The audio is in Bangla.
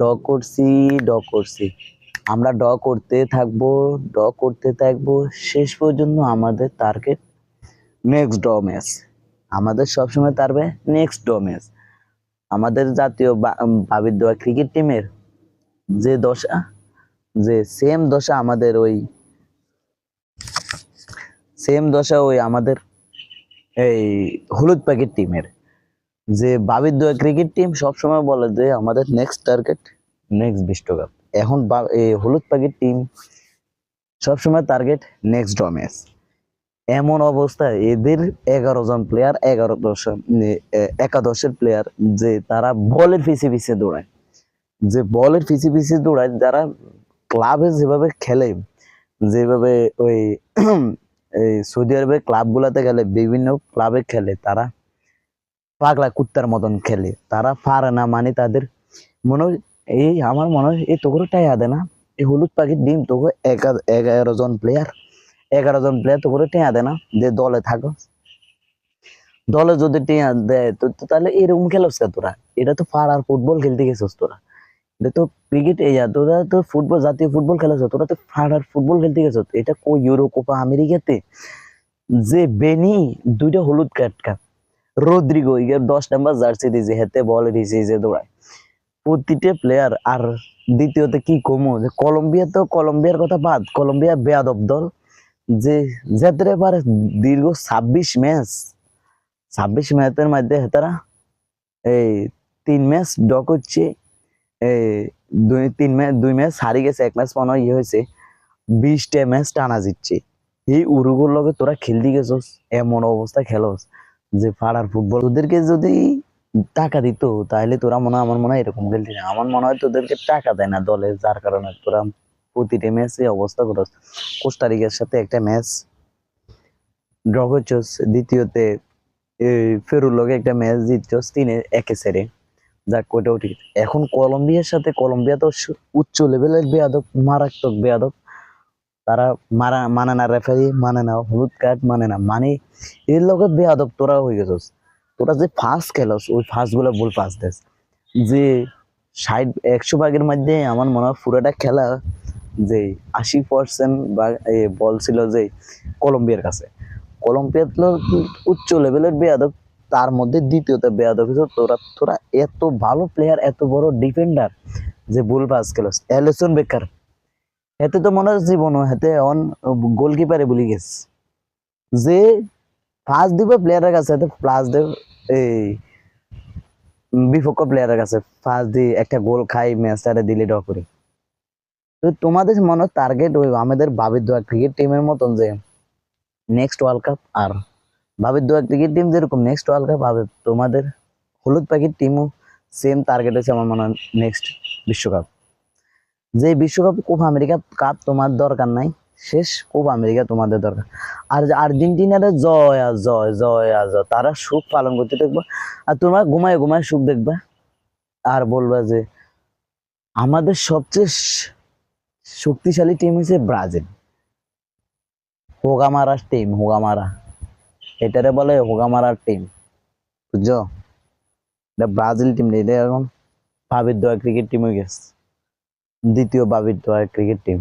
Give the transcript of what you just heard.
ড করছি ড করছি। আমরা ড করতে থাকব ড করতে থাকব, শেষ পর্যন্ত আমাদের টার্গেট নেক্সট ড ম্যাচ আমাদের সবসময় তারবে নেক্সট ড ম্যাচ আমাদের জাতীয় বাবির দোয়া ক্রিকেট টিমের যে দশা, যে সেম দশা আমাদের ওই সেম দশা ওই আমাদের এই হলুদ প্যাকেট টিমের যে বাবির দোয়া ক্রিকেট টিম সবসময় বলে যে আমাদের নেক্সট টার্গেট নেক্সট বিশ্বকাপ। এখন হলুদ পাখির টিম সবসময় টার্গেট নেক্সট ড্র ম্যাচ এমন অবস্থায় এদের এগারো জন প্লেয়ার এগারো দশ একাদশের প্লেয়ার যে তারা বলের পিছিয়ে পিছিয়ে দৌড়ায়। যে বলের পিছিয়ে পিছিয়ে দৌড়ায়, যারা ক্লাবে যেভাবে খেলে, যেভাবে ওই সৌদি আরবের ক্লাবগুলোতে গেলে, বিভিন্ন ক্লাবে খেলে, তারা পাগলা কুত্তার মতন খেলে। তারা পারে না মানে তাদের মনে এই আমার মনে হয়, এই তোকে টাই আদে না? এই হলুদ পাখির ডিম তোকে এগারো জন প্লেয়ার এগারো জন প্লেয়ার তোকে টেয়া দেয় না? যে দলে থাকো। দলে যদি টেয়া দেয় তো তো তাহলে এরকম খেলোস তোরা? এটা তো পাড়ার ফুটবল খেলতে গেছিস তোরা। এটা তো ক্রিকেট এই তোরা তো ফুটবল, জাতীয় ফুটবল খেলেছ তোরা তো পাড়ার ফুটবল খেলতে গেছ এটা কো ইউরো কোপা আমেরিকাতে? যে বেনি, দুইটা হলুদ কার্ড কাপ। রদ্রিগো ইয়ে দশ নাম্বার জার্সি দিয়েছে, হেতে বল দিয়েছে যে দৌড়ায়। প্রতিটা প্লেয়ার আর দ্বিতীয়তে কি কমো, যে কলম্বিয়া তো কলম্বিয়ার কথা বাদ কলম্বিয়া বেয়াদব দল। যে যেতে পারে দীর্ঘ ছাব্বিশ ম্যাচ ছাব্বিশ ম্যাচের মধ্যে হেতারা, এই তিন ম্যাচ ড করছে এই দুই, তিন ম্যাচ দুই ম্যাচ হারি গেছে, এক ম্যাচ মনে ইয়ে হয়েছে, বিশটা ম্যাচ টানা জিতছে। এই উরুগুর লগে তোরা খেলতে গেছস, এমন অবস্থা খেলোস। যে পাড়ার ফুটবল ওদেরকে যদি টাকা দিত, তাহলে তোরা মনে হয়, আমার মনে হয় এরকম খেলতি না। আমার মনে হয় তোদেরকে টাকা দেয় না দলে, যার কারণে তোরা প্রতিটা ম্যাচে অবস্থা করস কোস্টারিকার সাথে একটা ম্যাচ ড্র করছস, দ্বিতীয়তে ফেরুর লগে একটা ম্যাচ জিতছস তিনে, একে সেরে যাক ওটাও ঠিক। এখন কলম্বিয়ার সাথে, কলম্বিয়া তো উচ্চ লেভেলের বেয়াদক মারাত্মক বেয়াদব। তারা মারা মানে না রেফারি মানে না, হলুদ কার্ড মানে না মানে এর লগে বেয়াদব তোরা হয়ে গেছস। তোরা যে ফার্স্ট খেলস, ওই ফার্স্টগুলো বল পাস দেস। যে ষাট, একশো ভাগের মধ্যে আমার মনে হয় পুরোটা খেলা যে আশি পার্সেন্ট বা বল ছিল যে কলম্বিয়ার কাছে। কলম্বিয়া তো উচ্চ লেভেলের বেয়াদব, তার মধ্যে দ্বিতীয়তে বেয়াদব হচ্ছে তোরা তোরা এত ভালো প্লেয়ার এত বড় ডিফেন্ডার যে বল পাস খেলস। এলিসন বেকার এতে তো মনে হয় জীবন হাতে অন গোলকিপারে বলি গেছে। যে ফার্স্ট দিব প্লেয়ারের কাছে, হেতে প্লাস দেব এই বিপক্ষ প্লেয়ারের কাছে ফার্স্ট দিয়ে একটা গোল খাই ম্যাচটারে দিলে ড্র করে। তো তোমাদের মনে টার্গেট ওই আমাদের বাবির দোয়া ক্রিকেট টিমের মতন যে নেক্সট ওয়ার্ল্ড কাপ আর বাবির দোয়া ক্রিকেট টিম যেরকম নেক্সট ওয়ার্ল্ড কাপ হবে, তোমাদের হলুদ প্যাকেট টিমও সেম টার্গেট হচ্ছে আমার মনে হয় নেক্সট বিশ্বকাপ। যে বিশ্বকাপ কোপ আমেরিকা কাপ তোমার দরকার নাই, শেষ কোপ আমেরিকা তোমাদের দরকার। আর আর্জেন্টিনারে জয়, আর জয় জয়, আর জয়, তারা সুখ পালন করতে দেখবা আর তোমরা ঘুমায় ঘুমায় সুখ দেখবা। আর বলবা যে, আমাদের সবচেয়ে শক্তিশালী টিম হচ্ছে ব্রাজিল। হোগামারা টিম হোগামারা। এটারে বলে হোগামারার টিম বুঝছ? এটা ব্রাজিল টিম এটা এখন বাবির দোয়া ক্রিকেট টিম হয়ে গেছে। দ্বিতীয় বাবির ক্রিকেট টিম